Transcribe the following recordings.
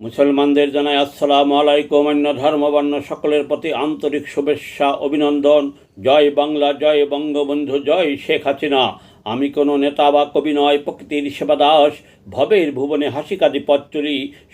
মুসলমানদের জানাই আসসালামু আলাইকুম। অন্য ধর্মবর্ণ সকলের প্রতি আন্তরিক শুভেচ্ছা, অভিনন্দন। জয় বাংলা, জয় বঙ্গবন্ধু, জয় শেখ হাসিনা। আমি কোনো নেতা বা কবি নয়, প্রকৃতির সেবা দাস ভবের ভুবনে হাসি কাঁদি পথ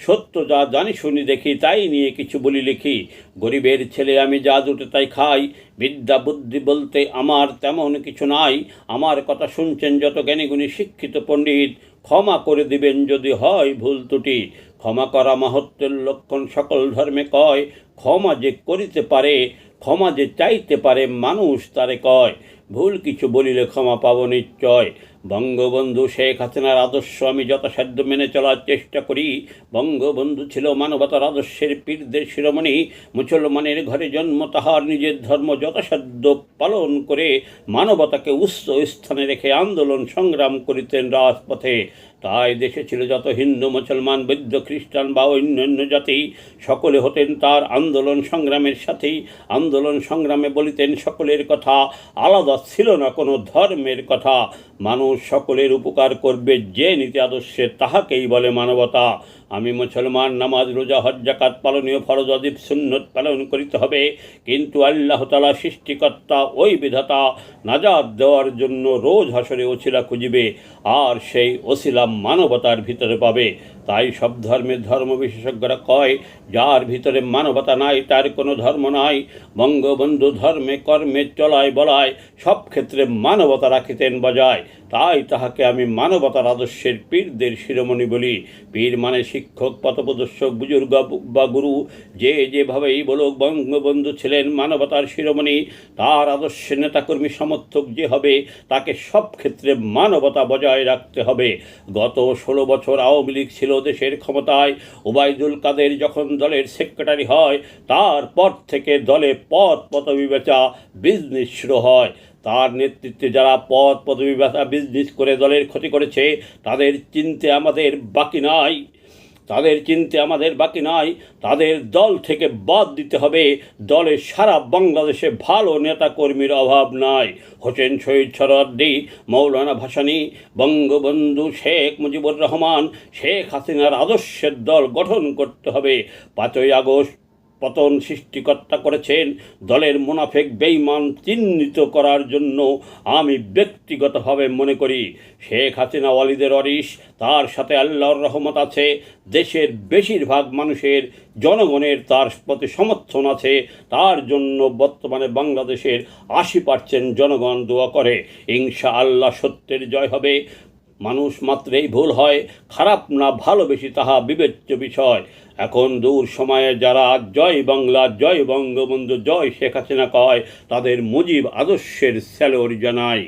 সত্য যা জানি শুনি দেখি, তাই নিয়ে কিছু বলি লিখি। গরিবের ছেলে আমি যা দুটো তাই খাই। বিদ্যা, বুদ্ধি বলতে আমার তেমন কিছু নাই। আমার কথা শুনছেন যত জ্ঞানীগুণী শিক্ষিত পণ্ডিত। ক্ষমা করে দিবেন যদি হয় ভুল ত্রুটি। ক্ষমা করা মাহত্বের লক্ষণ সকল ধর্মে কয়। ক্ষমা যে করিতে পারে, ক্ষমা যে চাইতে পারে, মানুষ তারে কয়। ভুল কিছু বলিলে ক্ষমা পাব নিশ্চয়। বঙ্গবন্ধু শেখ হাসিনার আদর্শ আমি যথাসাধ্য মেনে চলার চেষ্টা করি। বঙ্গবন্ধু ছিল মানবতার আদর্শের পীরদের শিরোমণি। মুসলমানের ঘরে জন্ম, তাহার নিজের ধর্ম যথাসাধ্য পালন করে মানবতাকে উচ্চ স্থানে রেখে আন্দোলন সংগ্রাম করিতেন রাজপথে। তাই দেশে ছিল যত হিন্দু, মুসলমান বৈদ্য খ্রিস্টান বা অন্যান্য জাতি, সকলে হতেন তার আন্দোলন সংগ্রামের সাথেই আন্দোলন সংগ্রামে বলিতেন সকলের কথা, আলাদা ছিল না কোনো ধর্মের কথা। মানুষ সকলের উপকার করবে যে নীতি আদর্শে, তাহাকেই বলে মানবতা। আমি মুসলমান নামাজ রোজা হজ জাকাত পালনীয় ফরজ অদীপ সুন্নত পালন করিতে হবে, কিন্তু আল্লাহ তালা সৃষ্টিকর্তা ওই বিধাতা নাজাদ দেওয়ার জন্য রোজ হাসরে ওছিলা খুঁজিবে, আর সেই ওসিলা মানবতার ভিতরে পাবে। তাই সব ধর্মের ধর্ম বিশেষজ্ঞরা কয়, যার ভিতরে মানবতা নাই, তার কোনো ধর্ম নাই। বঙ্গবন্ধু ধর্মে কর্মে চলায় বলায় সব ক্ষেত্রে মানবতা রাখিতেন বজায়। তাই তাহাকে আমি মানবতার আদর্শের পীরদের শিরোমণি বলি। পীর মানে শিক্ষক, পথপ্রদর্শক, বুজুর্গ বা গুরু। যে যেভাবেই বলুক, বঙ্গবন্ধু ছিলেন মানবতার শিরোমণি। তার আদর্শে নেতাকর্মী সমর্থক যে হবে, তাকে সব ক্ষেত্রে মানবতা বজায় রাখতে হবে। গত ষোলো বছর আওয়ামী লীগ ছিল দেশের ক্ষমতায় ওবায়দুল কাদের যখন দলের সেক্রেটারি হয়, তারপর থেকে দলে পথ পদবি বেচা বিজনেস শুরু হয়। তার নেতৃত্বে যারা পথ পদবি বেচা বিজনেস করে দলের ক্ষতি করেছে, তাদের চিনতে আমাদের বাকি নাই। তাদের চিনতে আমাদের বাকি নয় তাদের দল থেকে বাদ দিতে হবে। দলে সারা বাংলাদেশে ভালো নেতাকর্মীর অভাব নাই। হোসেন শহীদ সরদ্দি মৌলানা ভাসানী, বঙ্গবন্ধু শেখ মুজিবুর রহমান, শেখ হাসিনার আদর্শের দল গঠন করতে হবে। পাঁচই আগস্ট পতন সৃষ্টিকর্তা করেছেন। দলের মুনাফেক বেইমান চিহ্নিত করার জন্য আমি ব্যক্তিগতভাবে মনে করি, শেখ হাসিনা ওয়ালিদের অরিস তার সাথে আল্লাহর রহমত আছে, দেশের বেশিরভাগ মানুষের জনগণের তার প্রতি সমর্থন আছে, তার জন্য বর্তমানে বাংলাদেশের আশি পার্সেন্ট জনগণ দোয়া করে। ইনশা আল্লাহ সত্যের জয় হবে। মানুষ মাত্রেই ভুল হয়, খারাপ না ভালোবেসি তাহা বিবেচ্য বিষয়। এখন দূর সময়ে যারা জয় বাংলা, জয় বঙ্গবন্ধু, জয় শেখ হাসিনা কয়, তাদের মুজিব আদর্শের স্যালোর জানায়।